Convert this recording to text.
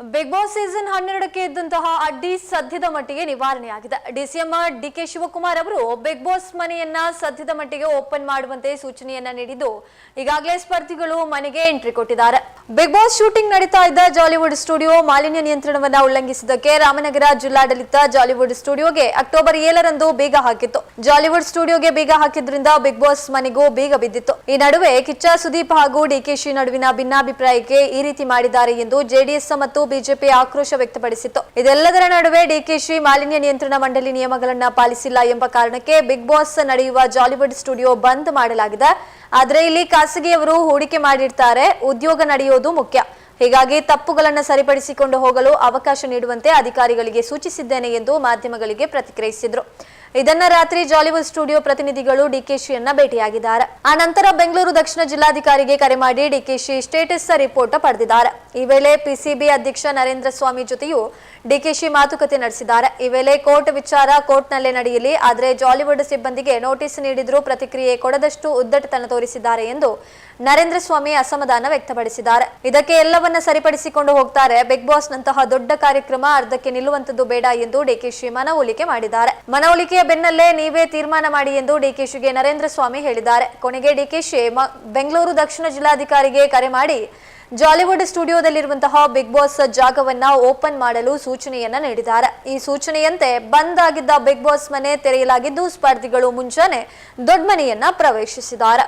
Big boss season ಹನ್ನೆರಡಕ್ಕೆ ಇದ್ದಂತಹ ಅಡ್ಡಿ ಸದ್ಯದ ಮಟ್ಟಿಗೆ ನಿವಾರಣೆಯಾಗಿದೆ. ಡಿಸಿಎಂ ಡಿ ಕೆ ಶಿವಕುಮಾರ್ ಅವರು ಬಿಗ್ ಬಾಸ್ ಮನೆಯನ್ನ ಸದ್ಯದ ಮಟ್ಟಿಗೆ ಓಪನ್ ಮಾಡುವಂತೆ ಸೂಚನೆಯನ್ನ ನೀಡಿದ್ದು. ಈಗಾಗಲೇ ಸ್ಪರ್ಧಿಗಳು ಮನೆಗೆ ಎಂಟ್ರಿ ಕೊಟ್ಟಿದ್ದಾರೆ. ಬಿಗ್ ಬಾಸ್ ಶೂಟಿಂಗ್ ನಡೀತಾ ಇದ್ದ ಜಾಲಿವುಡ್ ಸ್ಟುಡಿಯೋ ಮಾಲಿನ್ಯ ನಿಯಂತ್ರಣವನ್ನ ಉಲ್ಲಂಘಿಸಿದ್ದಕ್ಕೆ ರಾಮನಗರ ಜಿಲ್ಲಾಡಳಿತ ಜಾಲಿವುಡ್ ಸ್ಟುಡಿಯೋಗೆ ಅಕ್ಟೋಬರ್ ಏಳರಂದು ಬೀಗ ಹಾಕಿತ್ತು. ಜಾಲಿವುಡ್ ಸ್ಟುಡಿಯೋಗೆ ಬೀಗ ಹಾಕಿದ್ರಿಂದ ಬಿಗ್ ಬಾಸ್ ಮನೆಗೂ ಬೀಗ ಬಿದ್ದಿತ್ತು. ಈ ನಡುವೆ ಕಿಚ್ಚ ಸುದೀಪ್ ಹಾಗೂ ಡಿಕೆಶಿ ನಡುವಿನ ಭಿನ್ನಾಭಿಪ್ರಾಯಕ್ಕೆ ಈ ರೀತಿ ಮಾಡಿದ್ದಾರೆ ಎಂದು ಜೆಡಿಎಸ್ ಮತ್ತು ಬಿಜೆಪಿ ಆಕ್ರೋಶ ವ್ಯಕ್ತಪಡಿಸಿತ್ತು. ಇದೆಲ್ಲದರ ನಡುವೆ ಡಿಕೆಶಿ ಮಾಲಿನ್ಯ ನಿಯಂತ್ರಣ ಮಂಡಳಿ ನಿಯಮಗಳನ್ನ ಪಾಲಿಸಿಲ್ಲ ಎಂಬ ಕಾರಣಕ್ಕೆ ಬಿಗ್ ಬಾಸ್ ನಡೆಯುವ ಜಾಲಿವುಡ್ ಸ್ಟುಡಿಯೋ ಬಂದ್ ಮಾಡಲಾಗಿದೆ. ಆದ್ರೆ ಇಲ್ಲಿ ಖಾಸಗಿಯವರು ಹೂಡಿಕೆ ಮಾಡಿರ್ತಾರೆ, ಉದ್ಯೋಗ ನಡೆಯೋದು ಮುಖ್ಯ. ಹೀಗಾಗಿ ತಪ್ಪುಗಳನ್ನು ಸರಿಪಡಿಸಿಕೊಂಡು ಹೋಗಲು ಅವಕಾಶ ನೀಡುವಂತೆ ಅಧಿಕಾರಿಗಳಿಗೆ ಸೂಚಿಸಿದ್ದೇನೆ ಎಂದು ಮಾಧ್ಯಮಗಳಿಗೆ ಪ್ರತಿಕ್ರಿಯಿಸಿದ್ರು. ಇದನ್ನ ರಾತ್ರಿ ಜಾಲಿವುಡ್ ಸ್ಟುಡಿಯೋ ಪ್ರತಿನಿಧಿಗಳು ಡಿಕೆಶಿಯನ್ನ ಭೇಟಿಯಾಗಿದ್ದಾರೆ. ಆ ನಂತರ ಬೆಂಗಳೂರು ದಕ್ಷಿಣ ಜಿಲ್ಲಾಧಿಕಾರಿಗೆ ಕರೆ ಮಾಡಿ ಡಿಕೆಶಿ ಸ್ಟೇಟಸ್ ರಿಪೋರ್ಟ್ ಪಡೆದಿದ್ದಾರೆ. ಈ ವೇಳೆ ಪಿಸಿಬಿ ಅಧ್ಯಕ್ಷ ನರೇಂದ್ರ ಸ್ವಾಮಿ ಜೊತೆಯೂ ಡಿಕೆಶಿ ಮಾತುಕತೆ ನಡೆಸಿದ್ದಾರೆ. ಈ ವೇಳೆ ಕೋರ್ಟ್ ವಿಚಾರ ಕೋರ್ಟ್ನಲ್ಲೇ ನಡೆಯಲಿ, ಆದರೆ ಜಾಲಿವುಡ್ ಸಿಬ್ಬಂದಿಗೆ ನೋಟಿಸ್ ನೀಡಿದ್ರೂ ಪ್ರತಿಕ್ರಿಯೆ ಕೊಡದಷ್ಟು ಉದ್ದಟತನ ತೋರಿಸಿದ್ದಾರೆ ಎಂದು ನರೇಂದ್ರ ಸ್ವಾಮಿ ಅಸಮಾಧಾನ ವ್ಯಕ್ತಪಡಿಸಿದ್ದಾರೆ. ಇದಕ್ಕೆ ಎಲ್ಲವನ್ನ ಸರಿಪಡಿಸಿಕೊಂಡು ಹೋಗ್ತಾರೆ. ಬಿಗ್ ಬಾಸ್ ನಂತಹ ದೊಡ್ಡ ಕಾರ್ಯಕ್ರಮ ಅರ್ಧಕ್ಕೆ ನಿಲ್ಲುವಂತದ್ದು ಬೇಡ ಎಂದು ಡಿಕೆಶಿ ಮನವೊಲಿಕೆ ಮಾಡಿದ್ದಾರೆ. ಮನವೊಲಿಕೆಯ ಬೆನ್ನಲ್ಲೇ ನೀವೇ ತೀರ್ಮಾನ ಮಾಡಿ ಎಂದು ಡಿಕೆಶಿಗೆ ನರೇಂದ್ರ ಸ್ವಾಮಿ ಹೇಳಿದ್ದಾರೆ. ಕೊನೆಗೆ ಡಿಕೆಶಿ ಬೆಂಗಳೂರು ದಕ್ಷಿಣ ಜಿಲ್ಲಾಧಿಕಾರಿಗೆ ಕರೆ ಮಾಡಿ ಜಾಲಿವುಡ್ ಸ್ಟುಡಿಯೋದಲ್ಲಿರುವಂತಹ ಬಿಗ್ ಬಾಸ್ ಜಾಗವನ್ನ ಓಪನ್ ಮಾಡಲು ಸೂಚನೆಯನ್ನ ನೀಡಿದ್ದಾರೆ. ಈ ಸೂಚನೆಯಂತೆ ಬಂದ್ ಆಗಿದ್ದ ಬಿಗ್ ಬಾಸ್ ಮನೆ ತೆರೆಯಲಾಗಿದ್ದು, ಸ್ಪರ್ಧಿಗಳು ಮುಂಜಾನೆ ದೊಡ್ಡ ಮನೆಯನ್ನ ಪ್ರವೇಶಿಸಿದ್ದಾರೆ.